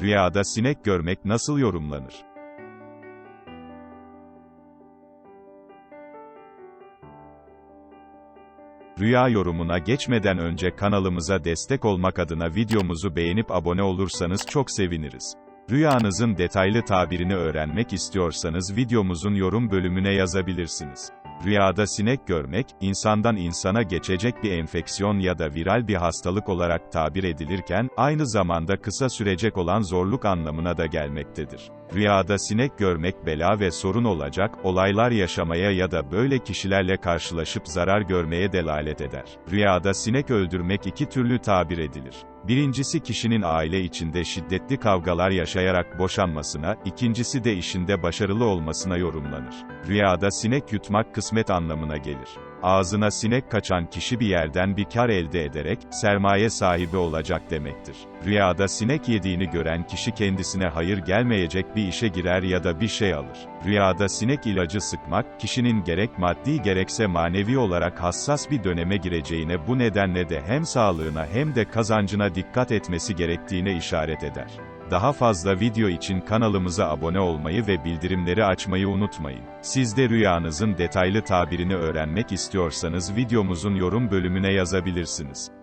Rüyada sinek görmek nasıl yorumlanır? Rüya yorumuna geçmeden önce kanalımıza destek olmak adına videomuzu beğenip abone olursanız çok seviniriz. Rüyanızın detaylı tabirini öğrenmek istiyorsanız videomuzun yorum bölümüne yazabilirsiniz. Rüyada sinek görmek, insandan insana geçecek bir enfeksiyon ya da viral bir hastalık olarak tabir edilirken, aynı zamanda kısa sürecek olan zorluk anlamına da gelmektedir. Rüyada sinek görmek bela ve sorun olacak, olaylar yaşamaya ya da böyle kişilerle karşılaşıp zarar görmeye delalet eder. Rüyada sinek öldürmek iki türlü tabir edilir. Birincisi kişinin aile içinde şiddetli kavgalar yaşayarak boşanmasına, ikincisi de işinde başarılı olmasına yorumlanır. Rüyada sinek yutmak kısmet anlamına gelir. Ağzına sinek kaçan kişi bir yerden bir kar elde ederek, sermaye sahibi olacak demektir. Rüyada sinek yediğini gören kişi kendisine hayır gelmeyecek bir işe girer ya da bir şey alır. Rüyada sinek ilacı sıkmak, kişinin gerek maddi gerekse manevi olarak hassas bir döneme gireceğine bu nedenle de hem sağlığına hem de kazancına dikkat etmesi gerektiğine işaret eder. Daha fazla video için kanalımıza abone olmayı ve bildirimleri açmayı unutmayın. Siz de rüyanızın detaylı tabirini öğrenmek istiyorsanız videomuzun yorum bölümüne yazabilirsiniz.